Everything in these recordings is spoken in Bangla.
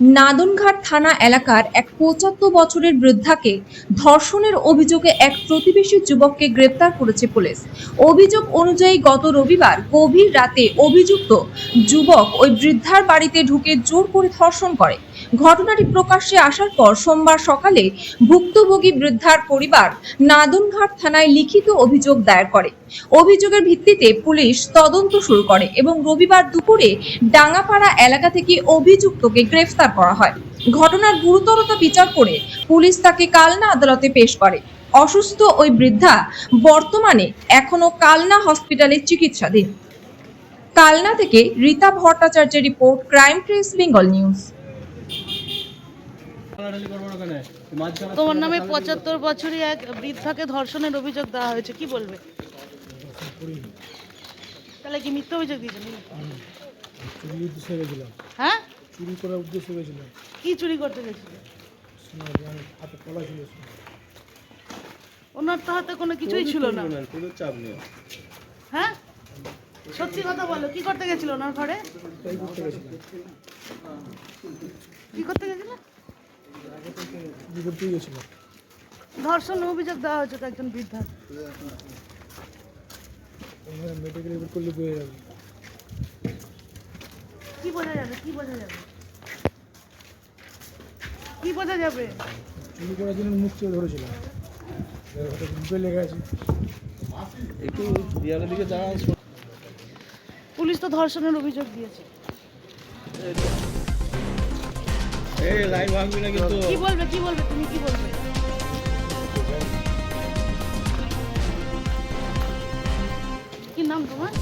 নাদনঘাট থানা এলাকার এক পঁচাত্তর বছরের বৃদ্ধাকে ধর্ষণের অভিযোগে এক প্রতিবেশী যুবককে গ্রেপ্তার করেছে পুলিশ। অভিযোগ অনুযায়ী গত রবিবার গভীর রাতে অভিযুক্ত যুবক ওই বৃদ্ধার বাড়িতে ঢুকে জোর করে ধর্ষণ করে। ঘটনাটি প্রকাশ্যে আসার পর সোমবার সকালে ভুক্তভোগী বৃদ্ধার পরিবার নাদনঘাট থানায় লিখিত অভিযোগ দায়ের করে। অভিযোগের ভিত্তিতে পুলিশ তদন্ত শুরু করে এবং রবিবার দুপুরে ডাঙ্গাপাড়া এলাকা থেকে অভিযুক্তকে গ্রেফতার করা হয়। ঘটনার গুরুতরতা বিচার করে পুলিশ তাকে কালনা আদালতে পেশ করে। অসুস্থ ওই বৃদ্ধা বর্তমানে এখনও কালনা হসপিটালে চিকিৎসাধীন। কালনা থেকে রীতা ভট্টাচার্যের report, crime press Bengal news. তোমার নামে পঁচাত্তর বছরই এক বৃদ্ধাকে ধর্ষণের অভিযোগ দেওয়া হয়েছে। কি বলবে? তাহলে কি মিথ্যা অভিযোগ হ্যাঁ? চুরি করার উদ্দেশ্যে গেছিলাম কি চুরি করতে গেছিল? হাতে কলা ছিল ওনার তো হাতে কোনো কিছুই ছিল না। কোনো চাপ নেই। হ্যাঁ? সত্যি কথা বলো কি করতে গেছিল ওনার ঘরে? কি করতে গেছিল? ধর্ষণ অভিযোগ দেওয়া হয়েছে তো একজন বৃদ্ধা। মেডিকেল রিপোর্ট করলে পেয়ে যাবে। কি বোঝা যাবে? কি বোঝা যাবে? কি বোঝা যাবে? চুরি করার জন্য মুখ চেয়ে ধরেছিলাম এবার লেগে আছে। একটু দেয়ালের দিকে দাঁড়ান পুলিশ তো ধর্ষণের অভিযোগ দিয়েছে। এই লাইন ভাঙবি না কিন্তু। কি বলবে কি বলবে? তুমি কি বলবে? কি নাম তোমার?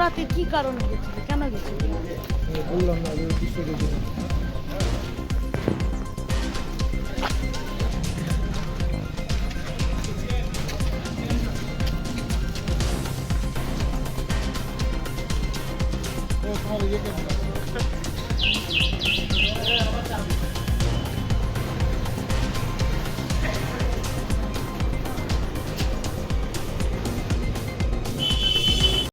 রাতে কি কারণে গেছিলে? কেন গেছিলে? আমি বললাম না যে উদ্দেশ্য